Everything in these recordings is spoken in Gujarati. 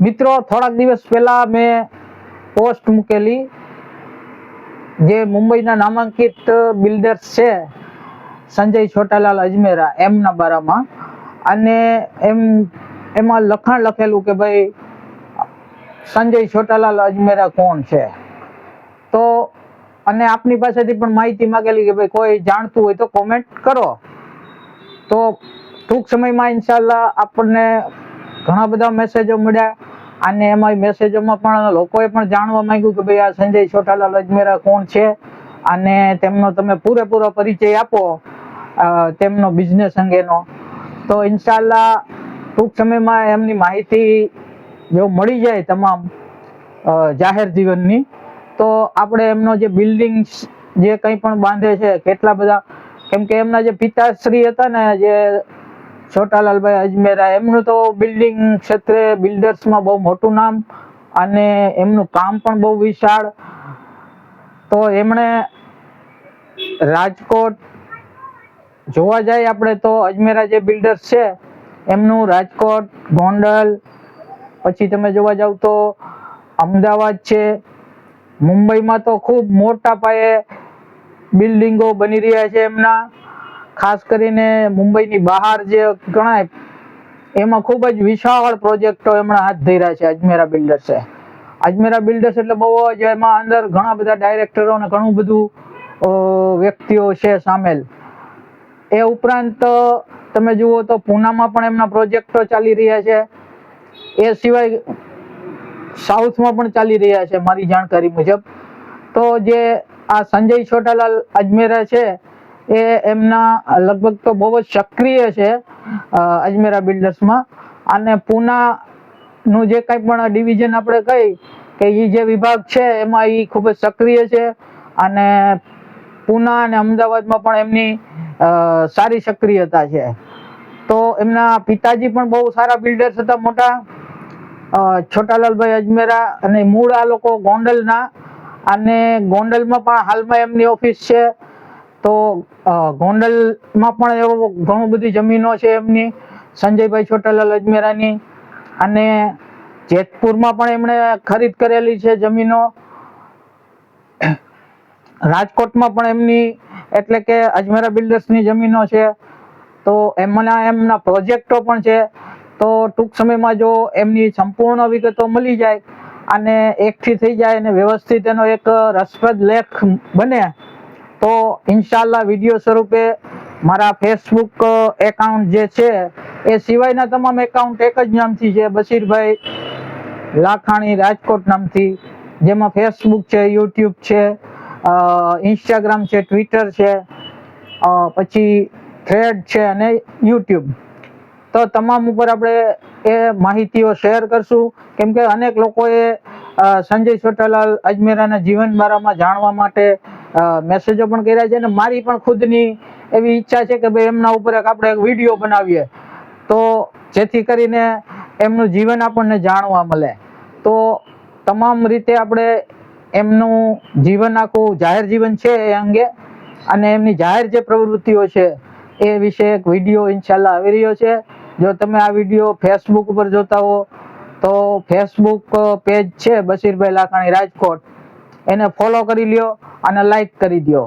મિત્રો, થોડાક દિવસ પહેલા મેં પોસ્ટ મૂકેલી જે મુંબઈના નામાંકિત બિલ્ડર્સ છે, સંજય છોટાલાલ અજમેરા, એમના બારામાં. અને એમ, એમાં લખાણ લખેલું કે ભાઈ, સંજય છોટાલાલ અજમેરા કોણ છે? તો, અને આપની પાસેથી પણ માહિતી માંગેલી કે ભાઈ, કોઈ જાણતું હોય તો કોમેન્ટ કરો. તો ટૂંક સમયમાં ઇન્શાલ્લાહ આપણને ઘણા બધા મેસેજો મળ્યા. અને એમાં મેસેજોમાં પણ લોકોએ પણ જાણવા માંગ્યું કે ભાઈ આ સંજય છોટાલાલ અજમેરા કોણ છે? અને તેમનો તમે પૂરેપૂરો પરિચય આપો તેમનો બિઝનેસ અંગેનો. તો ઇન્શાલ્લાહ ટૂંક સમયમાં એમની માહિતી જો મળી જાય તમામ જાહેર જીવનની, તો આપણે એમનો જે બિલ્ડિંગ જે કંઈ પણ બાંધે છે, કેટલા બધા કેમ કે એમના જે પિતાશ્રી હતા ને, જે છોટાલાલભાઈ અજમેરા, એમનું તો બિલ્ડિંગ ક્ષેત્રે બિલ્ડર્સમાં બહુ મોટું નામ અને એમનું કામ પણ બહુ વિશાળ. તો એમણે રાજકોટ જોવા જાય આપણે તો અજમેરા જે બિલ્ડર્સ છે, એમનું રાજકોટ, ગોંડલ, પછી તમે જોવા જાવ તો અમદાવાદ છે. મુંબઈમાં તો ખૂબ મોટા પાયે બિલ્ડિંગો બની રહ્યા છે એમના. ખાસ કરીને મુંબઈની બહાર જે ગણાય એમાં ખૂબ જ વિશાળ પ્રોજેક્ટો એમણે હાથ ધર્યા છે અજમેરા બિલ્ડર્સે. અજમેરા બિલ્ડર્સ એટલે બહુ જ એમાં અંદર ઘણા બધા ડાયરેક્ટરો અને ઘણું બધું વ્યક્તિઓ છે સામેલ. એ ઉપરાંત તમે જુઓ તો પૂનામાં પણ એમના પ્રોજેક્ટો ચાલી રહ્યા છે. એ સિવાય સાઉથમાં પણ ચાલી રહ્યા છે મારી જાણકારી મુજબ. તો જે આ સંજય છોટાલાલ અજમેરા છે, એ એમના લગભગ તો બહુ જ સક્રિય છે અજમેરા બિલ્ડર્સમાં. અને પૂના નું જે કંઈ પણ ડિવિઝન આપણે કહી, કે એ જે વિભાગ છે, એમાં એ ખૂબ જ સક્રિય છે. અને પૂના અને અમદાવાદમાં પણ એમની સારી સક્રિયતા છે. તો એમના પિતાજી પણ બહુ સારા બિલ્ડર્સ હતા મોટા. છોટાલાલભાઈ અજમેરા અને મૂળ આ લોકો ગોંડલના. અને ગોંડલમાં પણ હાલમાં એમની ઓફિસ છે. તો ગોંડલમાં પણ એવો ઘણું બધી જમીનો છે એમની. સંજયભાઈ છોટાલાલ અજમેરાની. અને જેતપુરમાં પણ એમણે ખરીદ કરેલી છે જમીનો. રાજકોટમાં પણ એમની, એટલે કે અજમેરા બિલ્ડર્સની જમીનો છે. તો એમના એમના પ્રોજેક્ટો પણ છે. તો ટૂંક સમયમાં જો એમની સંપૂર્ણ વિગતો મળી જાય અને એકઠી થઈ જાય અને વ્યવસ્થિત એનો એક રસપ્રદ લેખ બને, તો ઇન્શાલ્લાહ વીડિયો સ્વરૂપે મારા ફેસબુક એકાઉન્ટ જે છે, એ સિવાયના તમામ એકાઉન્ટ એક જ નામથી છે, બશીરભાઈ લાખાણી રાજકોટ નામથી. જેમાં ફેસબુક છે યુટ્યુબ છે ઇન્સ્ટાગ્રામ છે ટ્વિટર છે પછી થ્રેડ છે અને યુટ્યુબ તો તમામ ઉપર આપણે એ માહિતીઓ શેર કરશું. કેમ કે અનેક લોકોએ સંજય સોટાલાલ અજમેરાના જીવન બારામાં જાણવા માટે મેસેજો પણ કર્યા છે અને મારી પણ ખુદની એવી ઈચ્છા છે કે ભાઈ એમના ઉપર એક આપણે એક વીડિયો બનાવીએ. તો જેથી કરીને એમનું જીવન આપણને જાણવા મળે. તો તમામ રીતે આપણે એમનું જીવન આખું જાહેર જીવન છે એ અંગે અને એમની જાહેર જે પ્રવૃત્તિઓ છે એ વિશે એક વીડિયો ઇન્શાલ્લાહ આવી રહ્યો છે. જો તમે આ વીડિયો ફેસબુક ઉપર જોતા હો, તો ફેસબુક પેજ છે બશીરભાઈ લાખાણી રાજકોટ. એને ફોલો કરી લ્યો અને લાઈક કરી દો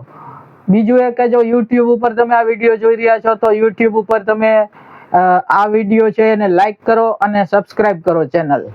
બીજું એ કે જો યુટ્યુબ ઉપર તમે આ વીડિયો જોઈ રહ્યા છો, તો યુટ્યુબ ઉપર તમે આ વીડિયો છે એને લાઈક કરો અને સબસ્ક્રાઇબ કરો ચેનલ